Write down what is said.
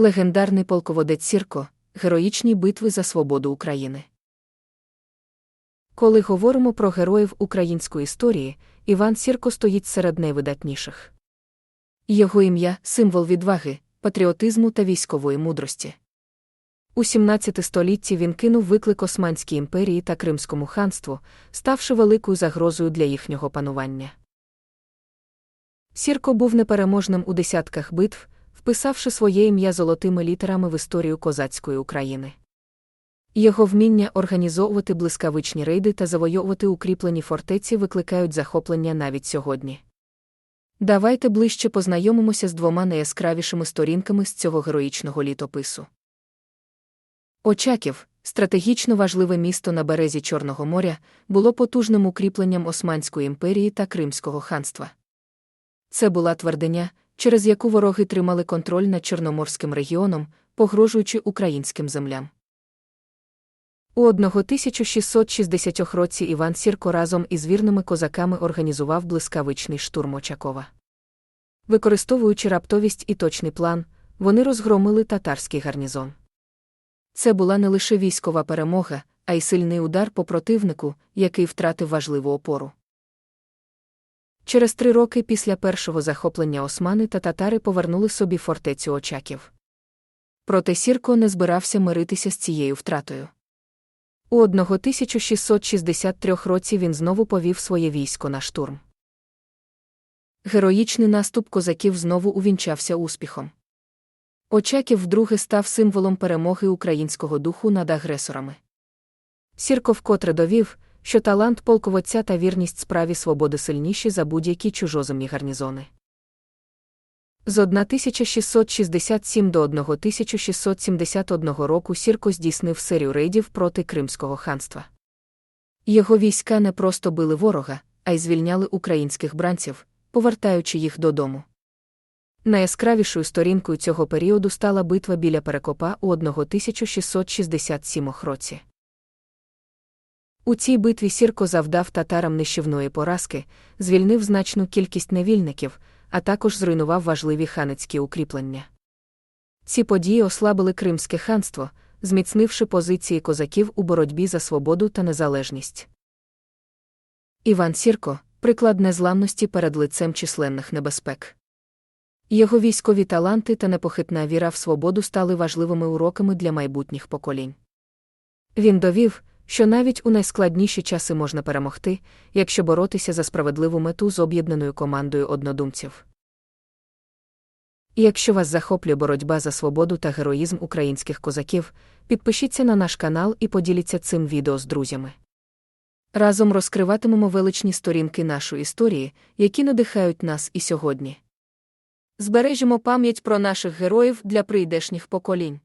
Легендарний полководець Сірко, героїчні битви за свободу України. Коли говоримо про героїв української історії, Іван Сірко стоїть серед найвидатніших. Його ім'я символ відваги, патріотизму та військової мудрості. У 17 столітті він кинув виклик Османській імперії та Кримському ханству, ставши великою загрозою для їхнього панування. Сірко був непереможним у десятках битв, вписавши своє ім'я золотими літерами в історію козацької України. Його вміння організовувати блискавичні рейди та завойовувати укріплені фортеці викликають захоплення навіть сьогодні. Давайте ближче познайомимося з двома найяскравішими сторінками з цього героїчного літопису. Очаків, стратегічно важливе місто на березі Чорного моря, було потужним укріпленням Османської імперії та Кримського ханства. Це була твердиня, через яку вороги тримали контроль над Чорноморським регіоном, погрожуючи українським землям. У 1660 році Іван Сірко разом із вірними козаками організував блискавичний штурм Очакова. Використовуючи раптовість і точний план, вони розгромили татарський гарнізон. Це була не лише військова перемога, а й сильний удар по противнику, який втратив важливу опору. Через три роки після першого захоплення османи та татари повернули собі фортецю Очаків. Проте Сірко не збирався миритися з цією втратою. У 1663 році він знову повів своє військо на штурм. Героїчний наступ козаків знову увінчався успіхом. Очаків вдруге став символом перемоги українського духу над агресорами. Сірко вкотре довів, що талант полководця та вірність справі свободи сильніші за будь-які чужоземні гарнізони. З 1667 до 1671 року Сірко здійснив серію рейдів проти Кримського ханства. Його війська не просто били ворога, а й звільняли українських бранців, повертаючи їх додому. Найяскравішою сторінкою цього періоду стала битва біля Перекопа у 1667 році. У цій битві Сірко завдав татарам нищівної поразки, звільнив значну кількість невільників, а також зруйнував важливі ханецькі укріплення. Ці події ослабили Кримське ханство, зміцнивши позиції козаків у боротьбі за свободу та незалежність. Іван Сірко приклад незламності перед лицем численних небезпек. Його військові таланти та непохитна віра в свободу стали важливими уроками для майбутніх поколінь. Він довів, що навіть у найскладніші часи можна перемогти, якщо боротися за справедливу мету з об'єднаною командою однодумців. І якщо вас захоплює боротьба за свободу та героїзм українських козаків, підпишіться на наш канал і поділіться цим відео з друзями. Разом розкриватимемо величні сторінки нашої історії, які надихають нас і сьогодні. Збережемо пам'ять про наших героїв для прийдешніх поколінь.